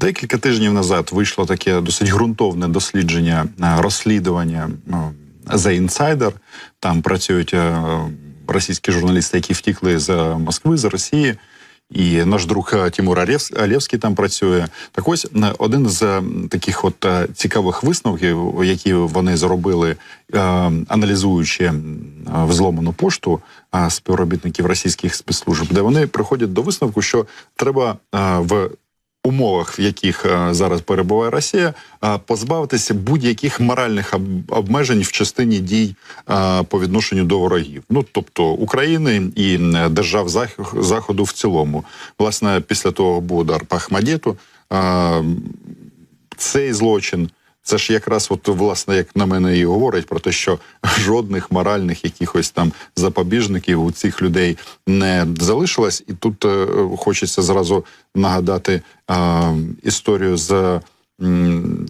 Декілька тижнів назад вийшло таке досить ґрунтовне дослідження е, розслідування е, The Insider. Там працюють е, російські журналісти, які втікли з Москви, з Росії. І наш друг Тимур Алєвський там працює. Так ось один з таких от цікавих висновків, які вони зробили, аналізуючи взломану пошту співробітників російських спецслужб, де вони приходять до висновку, що треба в умовах, в яких е, зараз перебуває Росія, е, позбавитися будь-яких моральних обмежень в частині дій е, по відношенню до ворогів, ну тобто України і держав Зах- заходу в цілому. Власне, після того був удар по Цей злочин. Це ж якраз, от власне, як на мене, і говорить про те, що жодних моральних якихось там запобіжників у цих людей не залишилось. І тут е, хочеться зразу нагадати е, історію з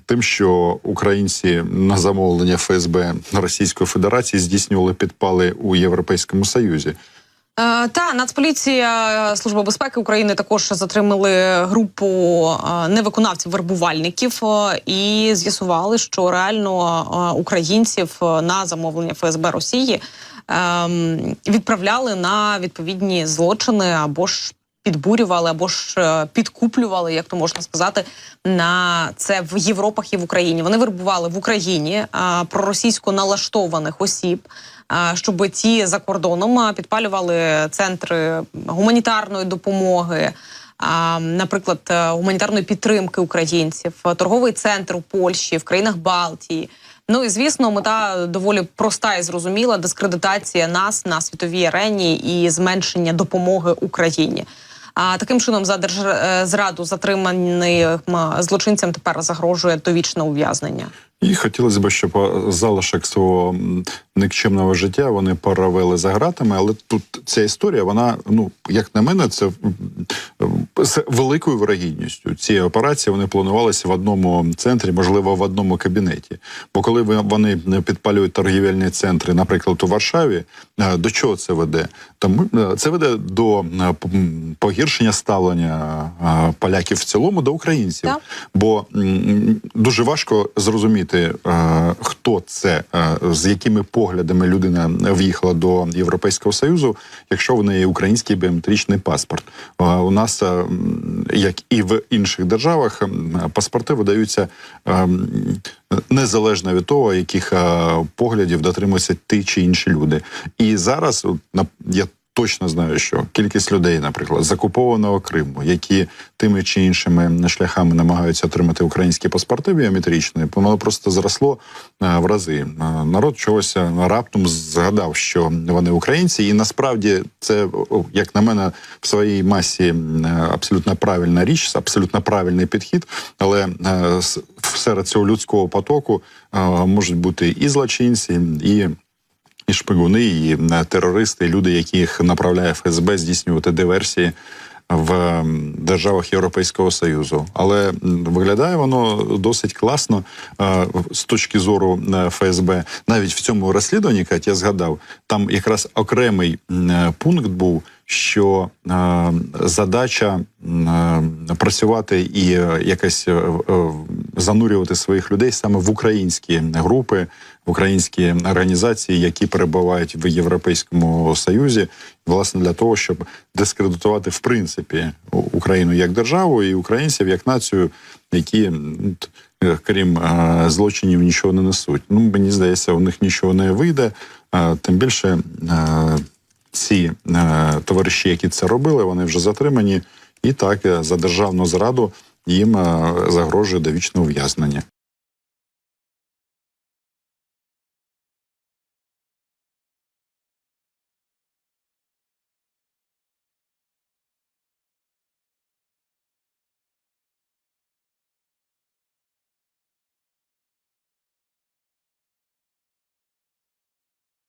тим, що українці на замовлення ФСБ Російської Федерації здійснювали підпали у Європейському Союзі. Е, Та Нацполіція Служба безпеки України також затримали групу е, невиконавців вербувальників е, і з'ясували, що реально е, українців е, на замовлення ФСБ Росії ем, відправляли на відповідні злочини або ж. Підбурювали або ж е, підкуплювали, як то можна сказати, на це в Європах і в Україні. Вони вербували в Україні е, проросійсько налаштованих осіб, е, щоб ті за кордоном підпалювали центри гуманітарної допомоги. Наприклад, гуманітарної підтримки українців, торговий центр у Польщі, в країнах Балтії. Ну і звісно, мета доволі проста і зрозуміла: дискредитація нас на світовій арені і зменшення допомоги Україні. А таким чином за держ- е, затриманим злочинцям тепер загрожує довічне ув'язнення. І хотілося б, щоб е, залишок свого никчемного життя вони провели за гратами. Але тут ця історія, вона, ну як на мене, це з великою вирогідністю. Ці операції вони планувалися в одному центрі, можливо, в одному кабінеті. Бо коли вони підпалюють торгівельні центри, наприклад, у Варшаві, е, до чого це веде? Тому е, це веде до е, погіршення ставлення поляків в цілому до українців. Так. Бо дуже важко зрозуміти, хто це, з якими поглядами людина в'їхала до Європейського союзу, якщо в неї український біометричний паспорт. У нас, як і в інших державах, паспорти видаються. е, Незалежно від того, яких е, поглядів дотримуються ті чи інші люди, і зараз я точно знаю, що кількість людей, наприклад, з окупованого Криму, які тими чи іншими шляхами намагаються отримати українські паспорти біометричні, воно просто зросло е, в рази. Е, Народ чогось е, раптом згадав, що вони українці, і насправді це, як на мене, в своїй масі абсолютно правильна річ, абсолютно правильний підхід, але серед цього людського потоку можуть бути і злочинці, і і шпигуни, і терористи, і люди, яких направляє ФСБ здійснювати диверсії в державах Європейського Союзу. Але виглядає воно досить класно е, з точки зору ФСБ. Навіть в цьому розслідуванні, Кать, я згадав, там якраз окремий пункт був. Що е, задача е, працювати і якось е, занурювати своїх людей саме в українські групи, в українські організації, які перебувають в Європейському Союзі, власне для того, щоб дискредитувати в принципі Україну як державу і українців як націю, які е, крім е, злочинів нічого не несуть. Ну мені здається, у них нічого не вийде. Е, Тим більше ці товариші, які це робили, вони вже затримані, і так за державну зраду їм е, загрожує довічне ув'язнення.